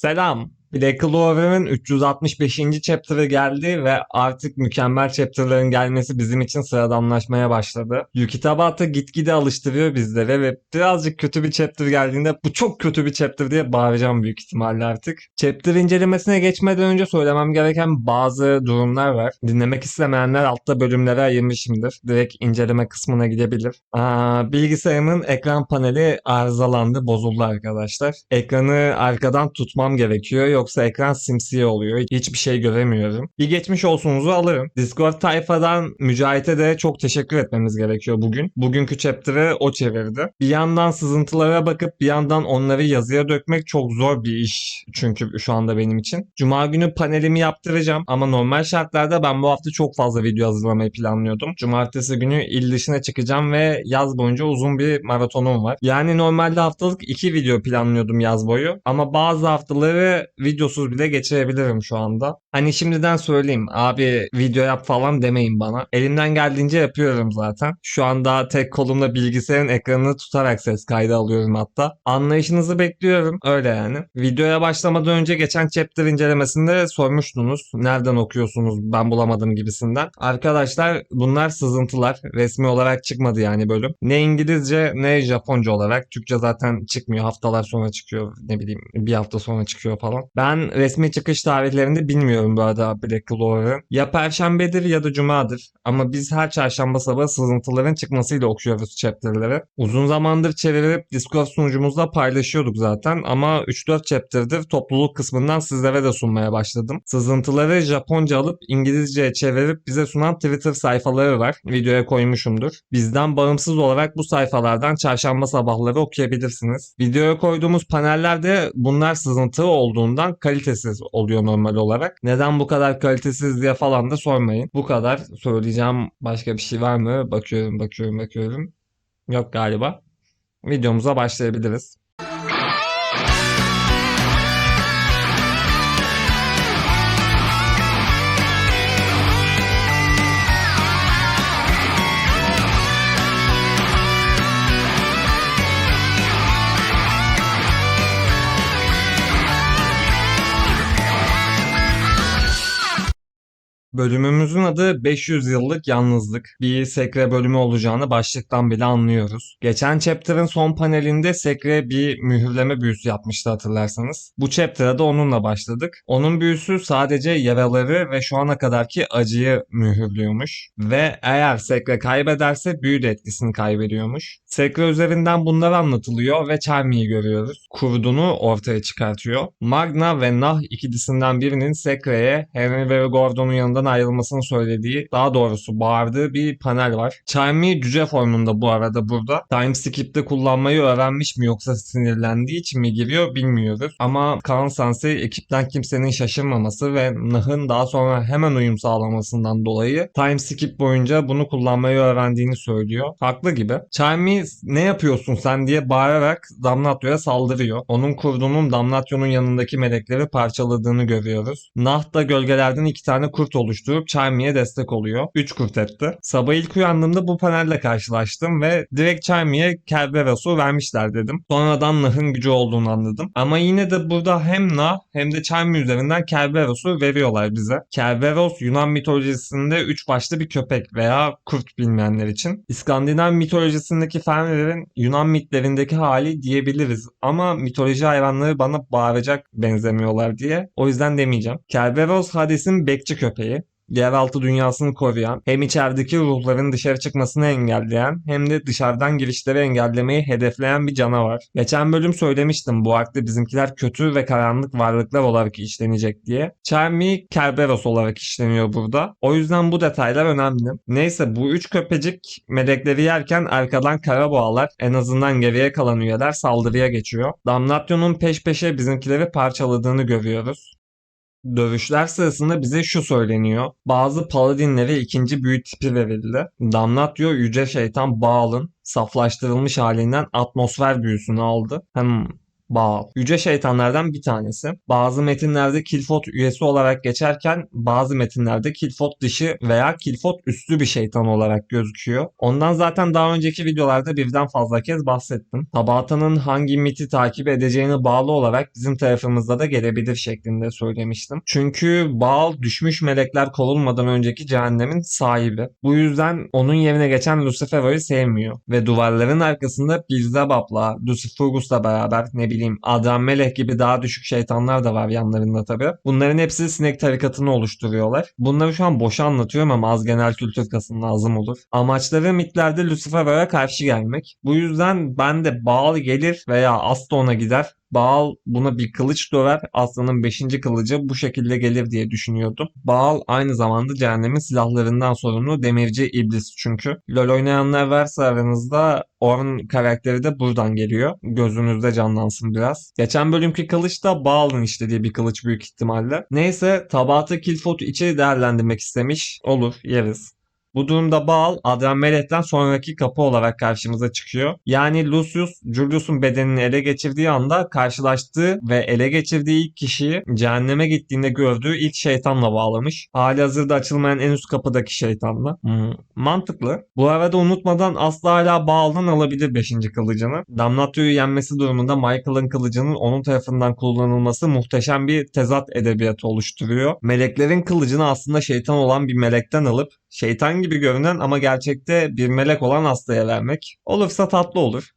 سلام. Black Clover'ın 365. chapter'ı geldi ve artık mükemmel chapter'ların gelmesi bizim için sıradanlaşmaya başladı. Yukitabat'a gitgide alıştırıyor bizlere ve birazcık kötü bir chapter geldiğinde bu çok kötü bir chapter diye bağıracağım büyük ihtimalle artık. Chapter incelemesine geçmeden önce söylemem gereken bazı durumlar var. Dinlemek istemeyenler altta bölümlere ayırmışımdır. Direkt inceleme kısmına gidebilir. Aa, bilgisayarımın ekran paneli arızalandı, bozuldu arkadaşlar. Ekranı arkadan tutmam gerekiyor yoksa ekran simsiyah oluyor. Hiçbir şey göremiyorum. Bir geçmiş olsunuzu alırım. Discord tayfadan Mücahit'e de çok teşekkür etmemiz gerekiyor bugün. Bugünkü chapter'ı o çevirdi. Bir yandan sızıntılara bakıp bir yandan onları yazıya dökmek çok zor bir iş çünkü şu anda benim için. Cuma günü panelimi yaptıracağım ama normal şartlarda ben bu hafta çok fazla video hazırlamayı planlıyordum. Cumartesi günü il dışına çıkacağım ve yaz boyunca uzun bir maratonum var. Yani normalde haftalık iki video planlıyordum yaz boyu ama bazı haftaları videosuz bile geçirebilirim şu anda. Hani şimdiden söyleyeyim abi video yap falan demeyin bana. Elimden geldiğince yapıyorum zaten. Şu anda tek kolumla bilgisayarın ekranını tutarak ses kaydı alıyorum hatta. Anlayışınızı bekliyorum. Öyle yani. Videoya başlamadan önce geçen chapter incelemesinde sormuştunuz. Nereden okuyorsunuz ben bulamadım gibisinden. Arkadaşlar bunlar sızıntılar. Resmi olarak çıkmadı yani bölüm. Ne İngilizce ne Japonca olarak. Türkçe zaten çıkmıyor. Haftalar sonra çıkıyor. Ne bileyim bir hafta sonra çıkıyor falan. Ben resmi çıkış tarihlerini bilmiyorum bu arada Black Clover'ın. Ya Perşembedir ya da Cuma'dır. Ama biz her çarşamba sabahı sızıntıların çıkmasıyla okuyoruz chapter'ları. Uzun zamandır çevirip Discord sunucumuzda paylaşıyorduk zaten. Ama 3-4 chapter'dır topluluk kısmından sizlere de sunmaya başladım. Sızıntıları Japonca alıp İngilizceye çevirip bize sunan Twitter sayfaları var. Videoya koymuşumdur. Bizden bağımsız olarak bu sayfalardan çarşamba sabahları okuyabilirsiniz. Videoya koyduğumuz panellerde bunlar sızıntı olduğundan kalitesiz oluyor normal olarak. Neden bu kadar kalitesiz diye falan da sormayın. Bu kadar söyleyeceğim başka bir şey var mı? Bakıyorum bakıyorum bakıyorum. Yok galiba. Videomuza başlayabiliriz. Bölümümüzün adı 500 yıllık yalnızlık. Bir sekre bölümü olacağını başlıktan bile anlıyoruz. Geçen chapter'ın son panelinde sekre bir mühürleme büyüsü yapmıştı hatırlarsanız. Bu chapter'a da onunla başladık. Onun büyüsü sadece yaraları ve şu ana kadarki acıyı mühürlüyormuş. Ve eğer sekre kaybederse büyü de etkisini kaybediyormuş. Sekre üzerinden bunlar anlatılıyor ve Charmy'yi görüyoruz. Kurdunu ortaya çıkartıyor. Magna ve Nah ikilisinden birinin Sekre'ye Henry ve Gordon'un yanından ayrılmasını söylediği, daha doğrusu bağırdığı bir panel var. Charmy cüce formunda bu arada burada. Time Skip'te kullanmayı öğrenmiş mi yoksa sinirlendiği için mi giriyor bilmiyoruz. Ama Kaan Sensei ekipten kimsenin şaşırmaması ve Nah'ın daha sonra hemen uyum sağlamasından dolayı Time Skip boyunca bunu kullanmayı öğrendiğini söylüyor. Haklı gibi. Charmy ne yapıyorsun sen diye bağırarak Damnatrio'ya saldırıyor. Onun kurdunun Damnatrio'nun yanındaki melekleri parçaladığını görüyoruz. Nah da gölgelerden iki tane kurt oluşturup Charmy'ye destek oluyor. 3 kurt etti. Sabah ilk uyandığımda bu panelle karşılaştım ve direkt Charmy'ye Kerberos'u vermişler dedim. Sonradan Nah'ın gücü olduğunu anladım. Ama yine de burada hem Nah hem de Charmy üzerinden Kerberos'u veriyorlar bize. Kerberos Yunan mitolojisinde 3 başlı bir köpek veya kurt bilmeyenler için. İskandinav mitolojisindeki fenlerin Yunan mitlerindeki hali diyebiliriz. Ama mitoloji hayvanları bana bağıracak benzemiyorlar diye. O yüzden demeyeceğim. Kerberos Hades'in bekçi köpeği yeraltı dünyasını koruyan, hem içerideki ruhların dışarı çıkmasını engelleyen hem de dışarıdan girişleri engellemeyi hedefleyen bir canavar. Geçen bölüm söylemiştim bu arkta bizimkiler kötü ve karanlık varlıklar olarak işlenecek diye. Charmy Kerberos olarak işleniyor burada. O yüzden bu detaylar önemli. Neyse bu üç köpecik melekleri yerken arkadan karaboğalar en azından geriye kalan üyeler saldırıya geçiyor. Damnation'un peş peşe bizimkileri parçaladığını görüyoruz. Dövüşler sırasında bize şu söyleniyor. Bazı paladinlere ikinci büyü tipi verildi. Damnatio yüce şeytan Baal'ın saflaştırılmış halinden atmosfer büyüsünü aldı. Hem Baal. Yüce şeytanlardan bir tanesi. Bazı metinlerde Kilfot üyesi olarak geçerken bazı metinlerde Kilfot dışı veya Kilfot üstü bir şeytan olarak gözüküyor. Ondan zaten daha önceki videolarda birden fazla kez bahsettim. Tabatanın hangi miti takip edeceğine bağlı olarak bizim tarafımızda da gelebilir şeklinde söylemiştim. Çünkü Baal düşmüş melekler kovulmadan önceki cehennemin sahibi. Bu yüzden onun yerine geçen Lucifer'i sevmiyor ve duvarların arkasında Beelzebub'la, Luciferus'la beraber ne bileyim Adem Melek gibi daha düşük şeytanlar da var yanlarında tabii. Bunların hepsi sinek tarikatını oluşturuyorlar. Bunları şu an boşa anlatıyorum ama az genel kültür kasın lazım olur. Amaçları mitlerde Lucifer'a karşı gelmek. Bu yüzden ben de Baal gelir veya Aston'a gider Baal buna bir kılıç döver. Aslanın 5. kılıcı bu şekilde gelir diye düşünüyordum. Baal aynı zamanda cehennemin silahlarından sorumlu demirci iblis çünkü. LoL oynayanlar varsa aranızda Ornn karakteri de buradan geliyor. Gözünüzde canlansın biraz. Geçen bölümki kılıç da Baal'ın işlediği bir kılıç büyük ihtimalle. Neyse Tabat'ı Kilfot içeri değerlendirmek istemiş. Olur yeriz. Bu durumda Baal Adramelech'ten sonraki kapı olarak karşımıza çıkıyor. Yani Lucius, Julius'un bedenini ele geçirdiği anda karşılaştığı ve ele geçirdiği ilk kişiyi cehenneme gittiğinde gördüğü ilk şeytanla bağlamış. Hali hazırda açılmayan en üst kapıdaki şeytanla. Hmm, mantıklı. Bu arada unutmadan asla hala Baal'dan alabilir 5. kılıcını. Damnatio'yu yenmesi durumunda Michael'ın kılıcının onun tarafından kullanılması muhteşem bir tezat edebiyatı oluşturuyor. Meleklerin kılıcını aslında şeytan olan bir melekten alıp şeytan gibi görünen ama gerçekte bir melek olan hastaya vermek. Olursa tatlı olur.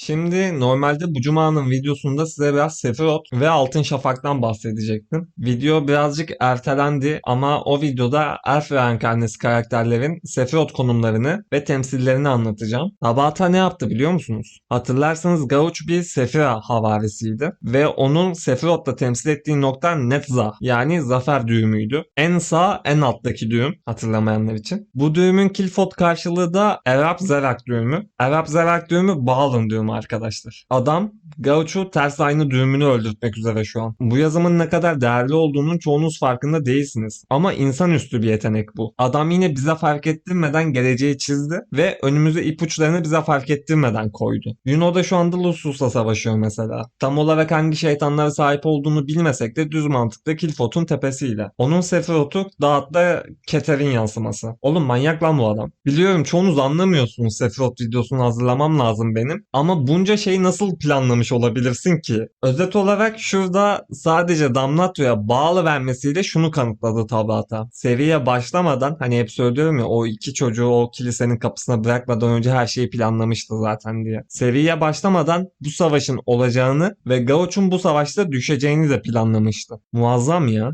Şimdi normalde bu cumanın videosunda size biraz Sephiroth ve Altın Şafak'tan bahsedecektim. Video birazcık ertelendi ama o videoda Elf reenkarnesi karakterlerin Sephiroth konumlarını ve temsillerini anlatacağım. Tabata ne yaptı biliyor musunuz? Hatırlarsanız Gauch bir Sephira havarisiydi ve onun Sephiroth'la temsil ettiği nokta Netza yani zafer düğümüydü. En sağ en alttaki düğüm hatırlamayanlar için. Bu düğümün Kilfot karşılığı da Erap Zerak düğümü. Erap Zerak düğümü Baal'ın düğümü arkadaşlar. Adam Gaucho ters aynı düğümünü öldürtmek üzere şu an. Bu yazımın ne kadar değerli olduğunun çoğunuz farkında değilsiniz. Ama insanüstü bir yetenek bu. Adam yine bize fark ettirmeden geleceği çizdi ve önümüze ipuçlarını bize fark ettirmeden koydu. Yuno da şu anda Lucius'la savaşıyor mesela. Tam olarak hangi şeytanlara sahip olduğunu bilmesek de düz mantıkta Kilfot'un tepesiyle. Onun Sephiroth'u dağıtta Keter'in yansıması. Oğlum manyak lan bu adam. Biliyorum çoğunuz anlamıyorsunuz Sephiroth videosunu hazırlamam lazım benim. Ama bunca şeyi nasıl planlamış olabilirsin ki? Özet olarak şurada sadece Damnatio'ya bağlı vermesiyle şunu kanıtladı Tabata. Seriye başlamadan hani hep söylüyorum ya o iki çocuğu o kilisenin kapısına bırakmadan önce her şeyi planlamıştı zaten diye. Seriye başlamadan bu savaşın olacağını ve Gauch'un bu savaşta düşeceğini de planlamıştı. Muazzam ya.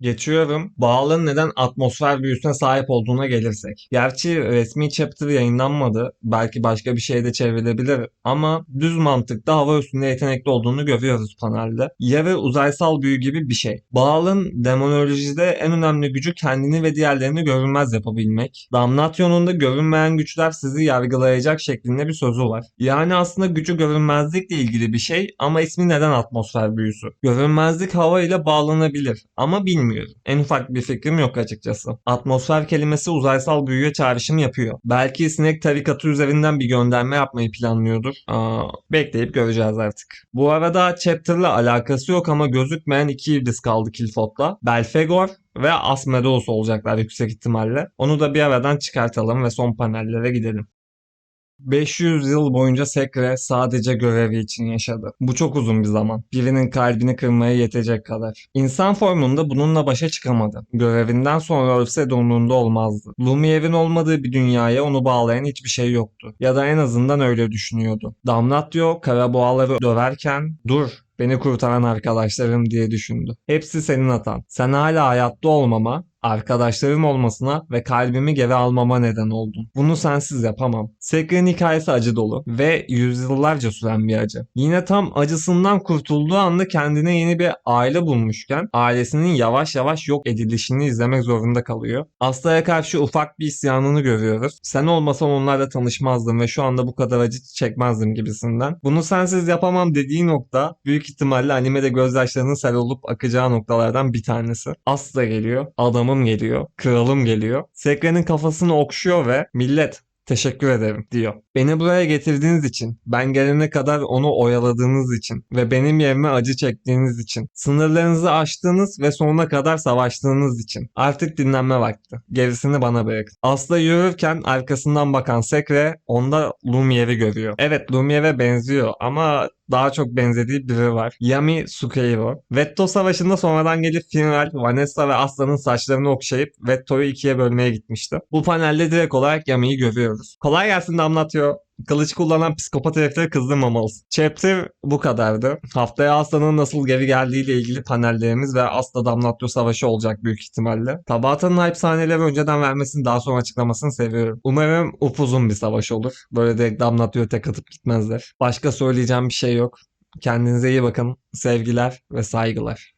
Geçiyorum. Bağlığın neden atmosfer büyüsüne sahip olduğuna gelirsek. Gerçi resmi chapter yayınlanmadı. Belki başka bir şey de çevrilebilir ama düz mantıkta hava üstünde yetenekli olduğunu görüyoruz panelde. Yarı uzaysal büyü gibi bir şey. Bağlığın demonolojide en önemli gücü kendini ve diğerlerini görünmez yapabilmek. Damnation'un da görünmeyen güçler sizi yargılayacak şeklinde bir sözü var. Yani aslında gücü görünmezlikle ilgili bir şey ama ismi neden atmosfer büyüsü? Görünmezlik hava ile bağlanabilir ama bilmiyorum. En ufak bir fikrim yok açıkçası. Atmosfer kelimesi uzaysal büyüye çağrışım yapıyor. Belki sinek tarikatı üzerinden bir gönderme yapmayı planlıyordur. Aa, bekleyip göreceğiz artık. Bu arada chapter'la alakası yok ama gözükmeyen iki iblis kaldı Kilfot'la. Belfegor ve Asmodeus olacaklar yüksek ihtimalle. Onu da bir aradan çıkartalım ve son panellere gidelim. 500 yıl boyunca Sekre sadece görevi için yaşadı. Bu çok uzun bir zaman. Birinin kalbini kırmaya yetecek kadar. İnsan formunda bununla başa çıkamadı. Görevinden sonra ölse de umurunda olmazdı. Lumiere'in olmadığı bir dünyaya onu bağlayan hiçbir şey yoktu. Ya da en azından öyle düşünüyordu. Damnatio karaboğaları döverken dur beni kurtaran arkadaşlarım diye düşündü. Hepsi senin hatan. Sen hala hayatta olmama, arkadaşlarım olmasına ve kalbimi geri almama neden oldun. Bunu sensiz yapamam. Sekre'nin hikayesi acı dolu ve yüzyıllarca süren bir acı. Yine tam acısından kurtulduğu anda kendine yeni bir aile bulmuşken ailesinin yavaş yavaş yok edilişini izlemek zorunda kalıyor. Aslı'ya karşı ufak bir isyanını görüyoruz. Sen olmasan onlarla tanışmazdım ve şu anda bu kadar acı çekmezdim gibisinden. Bunu sensiz yapamam dediği nokta büyük ihtimalle animede gözyaşlarının sel olup akacağı noktalardan bir tanesi. Aslı geliyor. Adamım geliyor. Kralım geliyor. Sekre'nin kafasını okşuyor ve millet Teşekkür ederim diyor. Beni buraya getirdiğiniz için, ben gelene kadar onu oyaladığınız için ve benim yerime acı çektiğiniz için, sınırlarınızı aştığınız ve sonuna kadar savaştığınız için. Artık dinlenme vakti. Gerisini bana bırakın. Asla yürürken arkasından bakan Sekre onda Lumiere'i görüyor. Evet Lumiere'e benziyor ama daha çok benzediği biri var. Yami Sukehiro. Vetto Savaşı'nda sonradan gelip Finral, Vanessa ve Aslan'ın saçlarını okşayıp Vetto'yu ikiye bölmeye gitmişti. Bu panelde direkt olarak Yami'yi görüyoruz. Kolay gelsin damlatıyor. Kılıç kullanan psikopat herifleri kızdırmamalısın. Chapter bu kadardı. Haftaya Aslan'ın nasıl geri geldiğiyle ilgili panellerimiz ve Asla Damlatyo Savaşı olacak büyük ihtimalle. Tabata'nın hype sahneleri önceden vermesini daha sonra açıklamasını seviyorum. Umarım upuzun bir savaş olur. Böyle direkt Damlatyo'yu tek atıp gitmezler. Başka söyleyeceğim bir şey yok. Kendinize iyi bakın. Sevgiler ve saygılar.